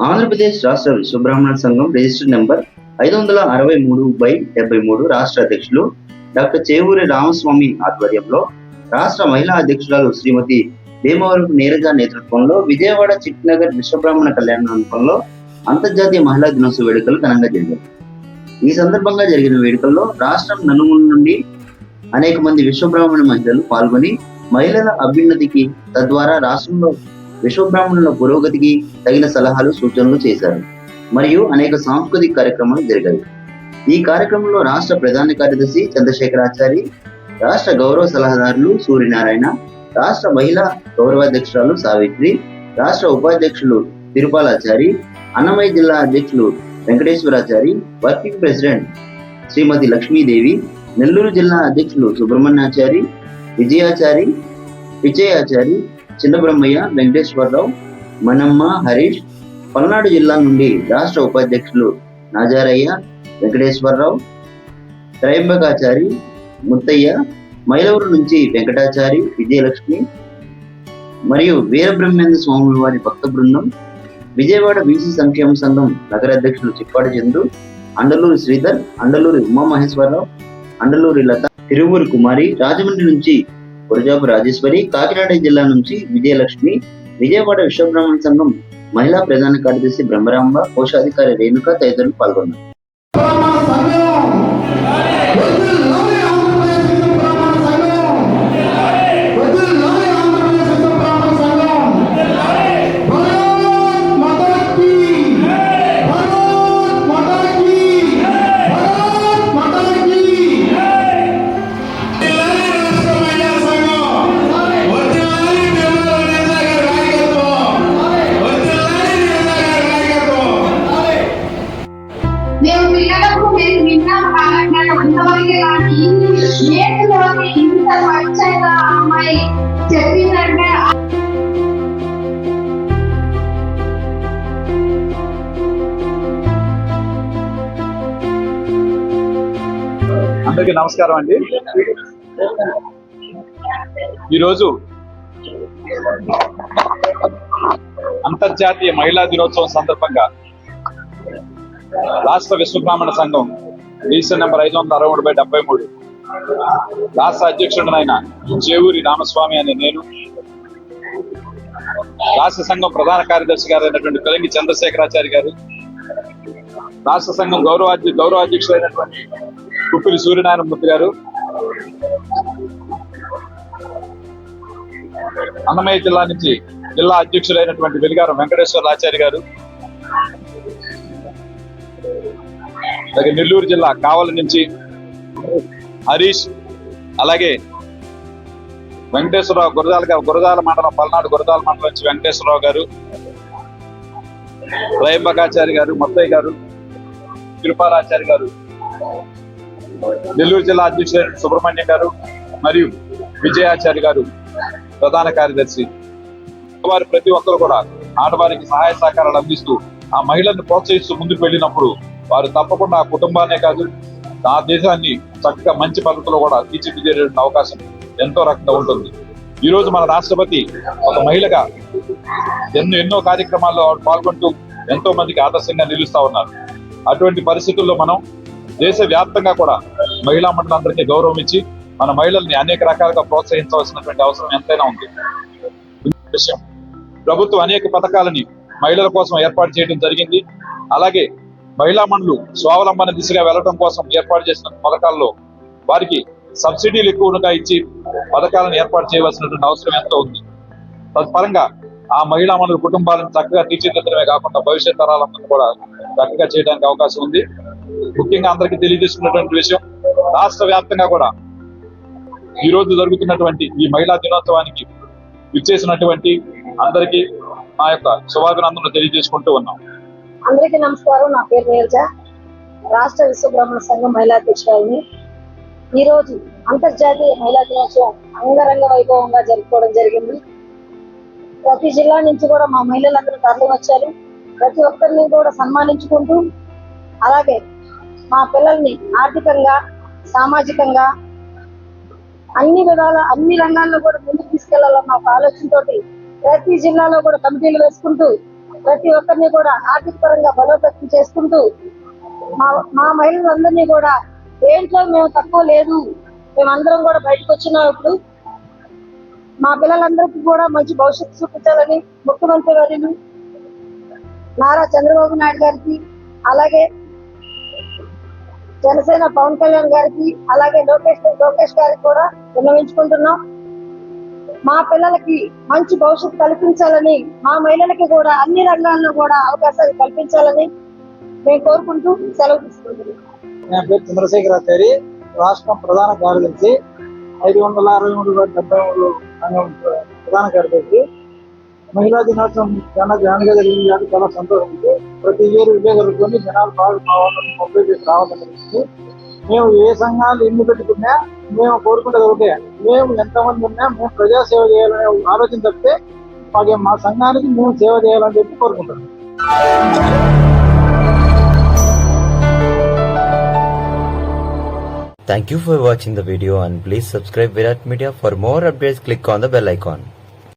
ఆంధ్రప్రదేశ్ రాష్ట్ర విశ్వబ్రాహ్మణ సంఘం registered number ఐదు వందల అరవై మూడు బై డెబ్బై మూడు రాష్ట్ర అధ్యక్షులు డాక్టర్ చేవూరి రామస్వామి ఆధ్వర్యంలో రాష్ట్ర మహిళా అధ్యక్షురాలు శ్రీమతి భీమవరపు నీరజ నేతృత్వంలో విజయవాడ చిట్నగర్ విశ్వబ్రాహ్మణ కళ్యాణ మండపంలో అంతర్జాతీయ మహిళా దినోత్సవ వేడుకలు ఘనంగా జరిగాయి. ఈ సందర్భంగా జరిగిన వేడుకల్లో రాష్ట్రం నలుమూల నుండి అనేక మంది విశ్వబ్రాహ్మణ మహిళలు పాల్గొని మహిళల అభ్యున్నతికి తద్వారా రాష్ట్రంలో విశ్వబ్రాహ్మణుల పురోగతికి తగిన సలహాలు సూచనలు చేశారు. మరియు అనేక సాంస్కృతిక కార్యక్రమాలు జరిగాయి. ఈ కార్యక్రమంలో రాష్ట్ర ప్రధాన కార్యదర్శి చంద్రశేఖరాచారి రాష్ట్ర గౌరవ సలహాదారులు సూర్యనారాయణ రాష్ట్ర మహిళా గౌరవాధ్యక్షురాలు సావిత్రి రాష్ట్ర ఉపాధ్యక్షులు తిరుపాలాచారి అన్నమయ్య జిల్లా అధ్యక్షులు వెంకటేశ్వరాచారి వర్కింగ్ ప్రెసిడెంట్ శ్రీమతి లక్ష్మీదేవి నెల్లూరు జిల్లా అధ్యక్షులు సుబ్రహ్మణ్యాచారి విజయాచారి విజయాచారి చిన్నబ్రహ్మయ్య వెంకటేశ్వరరావు మనమ్మ హరీష్ పల్నాడు జిల్లా నుండి రాష్ట్ర ఉపాధ్యక్షులు నాజారయ్య వెంకటేశ్వరరావు త్రయంబకాచారి ముత్తయ్య మైలవరం నుంచి వెంకటాచారి విజయలక్ష్మి మరియు వీరబ్రహ్మేంద్ర స్వామి వారి భక్త బృందం విజయవాడ బీసీ సంక్షేమ సంఘం నగర అధ్యక్షులు చిప్పాడి చంద్రు అండలూరి శ్రీధర్ అండలూరి ఉమామహేశ్వరరావు అండలూరి లత తిరువూరు కుమారి రాజమండ్రి నుంచి గురజాపు రాజేశ్వరి కాకినాడ జిల్లా నుంచి విజయలక్ష్మి విజయవాడ విశ్వబ్రాహ్మణ సంఘం మహిళా ప్రధాన కార్యదర్శి బ్రహ్మరాంబ కోశాధికారి రేణుక తదితరులు పాల్గొన్నారు. నేటిలోని అమ్మాయి చెప్పిందంటే అందరికీ నమస్కారం అండి. ఈరోజు అంతర్జాతీయ మహిళా దినోత్సవం సందర్భంగా రాష్ట్ర విశ్వబ్రాహ్మణ సంఘం రీసెంట్ నెంబర్ ఐదు వందల అరవై మూడు బై డెబ్బై మూడు రాష్ట్ర అధ్యక్షుడినైన చేవూరి రామస్వామి అనే నేను. రాష్ట్ర సంఘం ప్రధాన కార్యదర్శి గారు అయినటువంటి పిలంగి చంద్రశేఖరాచారి గారు. రాష్ట్ర సంఘం గౌరవ గౌరవాధ్య గౌరవాధ్యక్షుడైనటువంటి కుప్పిలి సూర్యనారాయణమూర్తి గారు. అన్నమయ్య జిల్లా నుంచి జిల్లా అధ్యక్షుడైనటువంటి వెలిగారం వెంకటేశ్వర ఆచార్య గారు. అలాగే నెల్లూరు జిల్లా కావలి నుంచి హరీష్ అలాగే వెంకటేశ్వరరావు గురజాల గారు గురజాల మండలం పల్నాడు గురజాల మండలం నుంచి వెంకటేశ్వరరావు గారు రయంబకాచారి గారు మొత్తయ్య గారు తిరుపాలాచారి గారు నెల్లూరు జిల్లా అధ్యక్షుడు సుబ్రహ్మణ్యం గారు మరియు విజయాచారి గారు ప్రధాన కార్యదర్శి. వారు ప్రతి ఒక్కరు కూడా ఆడవారికి సహాయ సహకారాలు అందిస్తూ ఆ మహిళను ప్రోత్సహిస్తూ ముందుకు వెళ్ళినప్పుడు వారు తప్పకుండా ఆ కుటుంబాన్నే కాదు ఆ దేశాన్ని చక్కగా మంచి పద్ధతిలో కూడా తీర్చిదిద్దే అవకాశం ఎంతో రకంగా ఉంటుంది. ఈ రోజు మన రాష్ట్రపతి ఒక మహిళగా ఎన్నో ఎన్నో కార్యక్రమాల్లో పాల్గొంటూ ఎంతో మందికి ఆదర్శంగా నిలుస్తా ఉన్నారు. అటువంటి పరిస్థితుల్లో మనం దేశ వ్యాప్తంగా కూడా మహిళా మండలందరికీ గౌరవం ఇచ్చి మన మహిళల్ని అనేక రకాలుగా ప్రోత్సహించవలసినటువంటి అవసరం ఎంతైనా ఉంది. విషయం ప్రభుత్వం అనేక పథకాలని మహిళల కోసం ఏర్పాటు చేయడం జరిగింది. అలాగే మహిళా మండలు స్వావలంబన దిశగా వెళ్ళడం కోసం ఏర్పాటు చేసిన పథకాల్లో వారికి సబ్సిడీలు ఎక్కువగా ఇచ్చి పథకాలను ఏర్పాటు చేయవలసినటువంటి అవసరం ఎంతో ఉంది. తత్పరంగా ఆ మహిళా మండలి కుటుంబాలను చక్కగా తీర్చిదిద్దడమే కాకుండా భవిష్యత్ తరాలందరూ కూడా చక్కగా చేయడానికి అవకాశం ఉంది. ముఖ్యంగా అందరికీ తెలియజేసుకున్నటువంటి విషయం రాష్ట్ర వ్యాప్తంగా కూడా ఈ రోజు జరుగుతున్నటువంటి ఈ మహిళా దినోత్సవానికి ఇచ్చేసినటువంటి అందరికీ మా యొక్క శుభాభినందనలు తెలియజేసుకుంటూ ఉన్నాం. అందరికీ నమస్కారం. నా పేరు నీరజ. రాష్ట్ర విశ్వబ్రహ్మణ సంఘం మహిళా అధ్యక్షురాలని. ఈరోజు అంతర్జాతీయ మహిళా దినోత్సవం అంగరంగ వైభవంగా జరుపుకోవడం జరిగింది. ప్రతి జిల్లా నుంచి కూడా మా మహిళలందరూ తరలి వచ్చారు. ప్రతి ఒక్కరిని కూడా సన్మానించుకుంటూ అలాగే మా పిల్లల్ని ఆర్థికంగా సామాజికంగా అన్ని విధాల అన్ని రంగాల్లో కూడా ముందుకు తీసుకెళ్ళాలన్న ఒక ఆలోచనతోటి ప్రతి జిల్లాలో కూడా కమిటీలు వేసుకుంటూ ప్రతి ఒక్కరిని కూడా ఆర్థిక పరంగా బలోపేతం చేసుకుంటూ మా మా మహిళలందరినీ కూడా దేంట్లో మేము తక్కువ లేదు మేమందరం కూడా బయటకు వచ్చినాం ఇప్పుడు. మా పిల్లలందరికీ కూడా మంచి భవిష్యత్తు చూపించాలని ముఖ్యమంత్రి గారిని నారా చంద్రబాబు నాయుడు గారికి అలాగే జనసేన పవన్ కళ్యాణ్ గారికి అలాగే లోకేష్ లోకేష్ గారికి కూడా విన్నవించుకుంటున్నాం. మా పిల్లలకి మంచి భవిష్యత్తు కల్పించాలని మా మహిళలకి కూడా అన్ని రంగాల్లో కూడా అవకాశాలు కల్పించాలని మేము కోరుకుంటూ సెలవు తీసుకుంటున్నాం. నా పేరు చంద్రశేఖరాచారి రాష్ట్రం ప్రధాన కార్యదర్శి ఐదు వందల అరవై మూడు డెబ్బై మూడు సంఘం ప్రధాన కార్యదర్శి. మహిళా దినోత్సవం చాలా గ్రాండ్గా జరిగింది కాబట్టి చాలా సంతోషం ఉంది ప్రతి ఇయర్ ఇవే జనాలు బాగా మా మొబైల్ చేసి రావడం మేము ఏ సంఘాలు ఎన్ని పెట్టుకున్నా మేము కోరుకుంటే ఒకటే. మేము ఎంతమంది ఉన్నా మేము ప్రజా సేవ చేయాలనే ఆలోచన తప్పితే మాకు మా సంఘానికి మేము సేవ చేయాలని చెప్పి కోరుకుంటున్నాం Thank you for watching the video and please subscribe Virat Media for more updates click on the bell icon.